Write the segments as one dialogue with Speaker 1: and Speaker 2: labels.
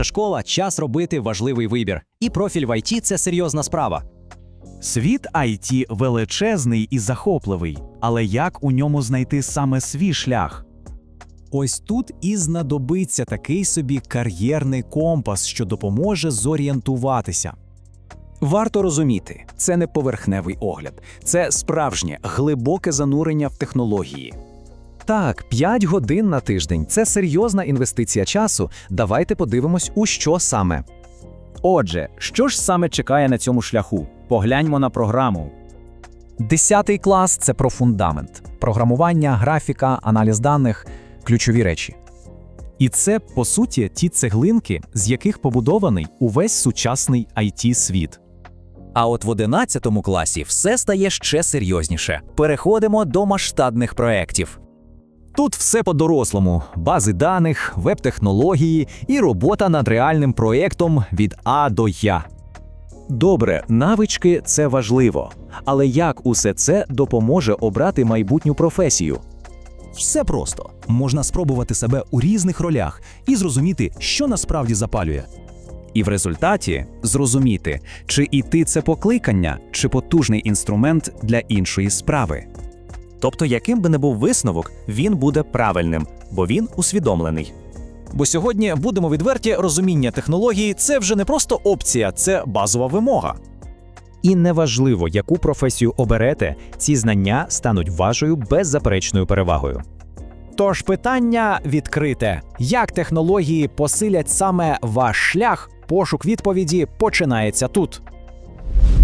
Speaker 1: Старша школа час робити важливий вибір. І профіль в ІТ – це серйозна справа.
Speaker 2: Світ IT величезний і захопливий, але як у ньому знайти саме свій шлях?
Speaker 1: Ось тут і знадобиться такий собі кар'єрний компас, що допоможе зорієнтуватися. Варто розуміти, це не поверхневий огляд, це справжнє глибоке занурення в технології. Так, 5 годин на тиждень це серйозна інвестиція часу. Давайте подивимось, у що саме. Отже, що ж саме чекає на цьому шляху? Погляньмо на програму. Десятий клас це про фундамент: програмування, графіка, аналіз даних, ключові речі. І це, по суті, ті цеглинки, з яких побудований увесь сучасний it світ. А от в 11 класі все стає ще серйозніше. Переходимо до масштабних проєктів. Тут все по-дорослому: бази даних, веб-технології і робота над реальним проєктом від А до Я. Добре, навички це важливо. Але як усе це допоможе обрати майбутню професію? Все просто можна спробувати себе у різних ролях і зрозуміти, що насправді запалює. І в результаті зрозуміти, чи іти це покликання, чи потужний інструмент для іншої справи. Тобто, яким би не був висновок, він буде правильним, бо він усвідомлений. Бо сьогодні будемо відверті, розуміння технології це вже не просто опція, це базова вимога. І неважливо, яку професію оберете, ці знання стануть вашою беззаперечною перевагою. Тож питання відкрите: як технології посилять саме ваш шлях? Пошук відповіді починається тут.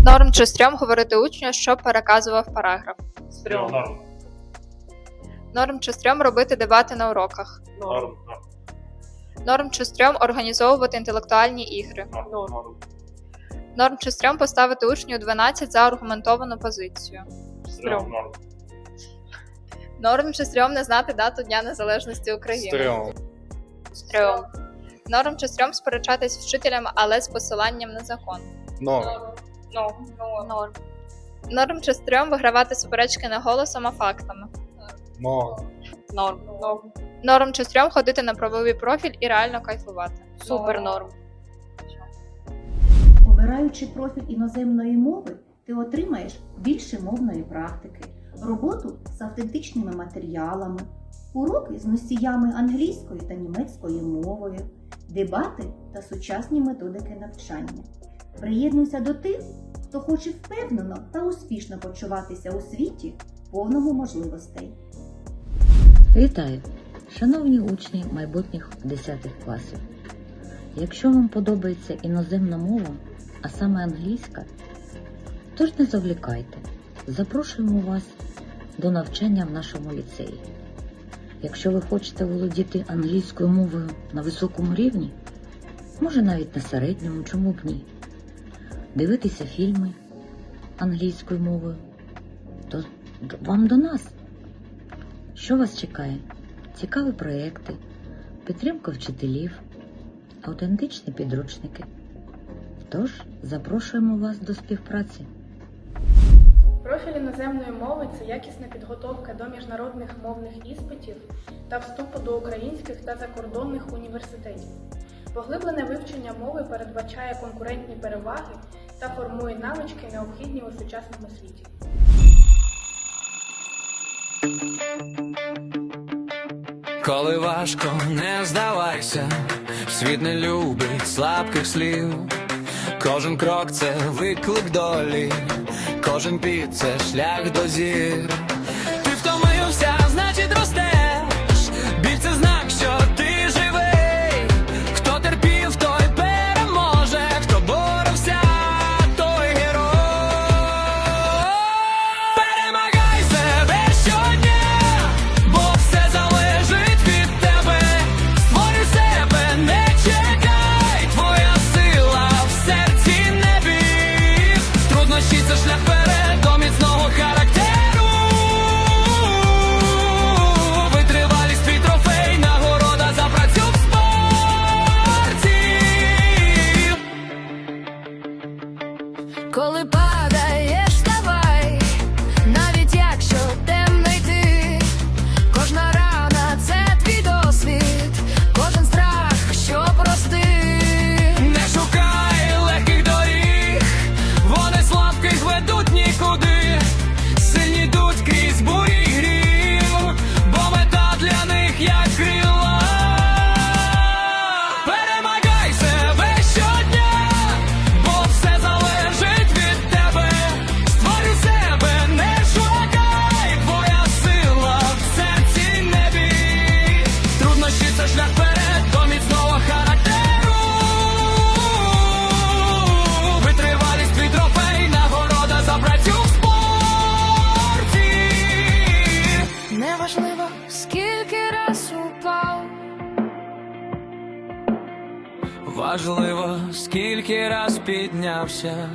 Speaker 3: Норм чи стрьом говорити учню, що переказував параграф.
Speaker 4: Стрьом. Норм.
Speaker 3: Норм чи стрьом робити дебати на уроках.
Speaker 4: Норм. Норм.
Speaker 3: Норм чи стрьом організовувати інтелектуальні ігри.
Speaker 4: Норм. Норм.
Speaker 3: Норм чи стрьом поставити учню 12 за аргументовану позицію.
Speaker 4: Стрьом. Норм.
Speaker 3: Норм чи стрьом не знати дату Дня Незалежності України.
Speaker 4: Стрьом.
Speaker 3: Стрьом. Норм чи стрьом сперечатись з вчителем, але з посиланням на закон.
Speaker 4: Норм.
Speaker 3: Ну, Норм. Норм чи стрьом вигравати суперечки не голосом, а фактами.
Speaker 4: Норм.
Speaker 3: Норм. Норм чи стрьом ходити на правовий профіль і реально кайфувати.
Speaker 5: Супер норм.
Speaker 6: Обираючи профіль іноземної мови, ти отримаєш більше мовної практики, роботу з автентичними матеріалами, уроки з носіями англійської та німецької мовою, дебати та сучасні методики навчання. Приєднуйся до тих, хто хоче впевнено та успішно почуватися у світі, повному можливостей.
Speaker 5: Вітаю, шановні учні майбутніх 10 класів. Якщо вам подобається іноземна мова, а саме англійська, то ж не завлікайте. Запрошуємо вас до навчання в нашому ліцеї. Якщо ви хочете володіти англійською мовою на високому рівні, може навіть на середньому, чому б ні, дивитися фільми англійською мовою, то вам до нас. Що вас чекає? Цікаві проекти, підтримка вчителів, аутентичні підручники. Тож запрошуємо вас до співпраці.
Speaker 7: Профіль іноземної мови це якісна підготовка до міжнародних мовних іспитів та вступу до українських та закордонних університетів. Поглиблене вивчення мови передбачає конкурентні переваги та формує навички, необхідні у сучасному світі.
Speaker 8: Коли важко, не здавайся, світ не любить слабких слів. Кожен крок це виклик долі, кожен під це шлях до зір. bullet. Скільки раз піднявся.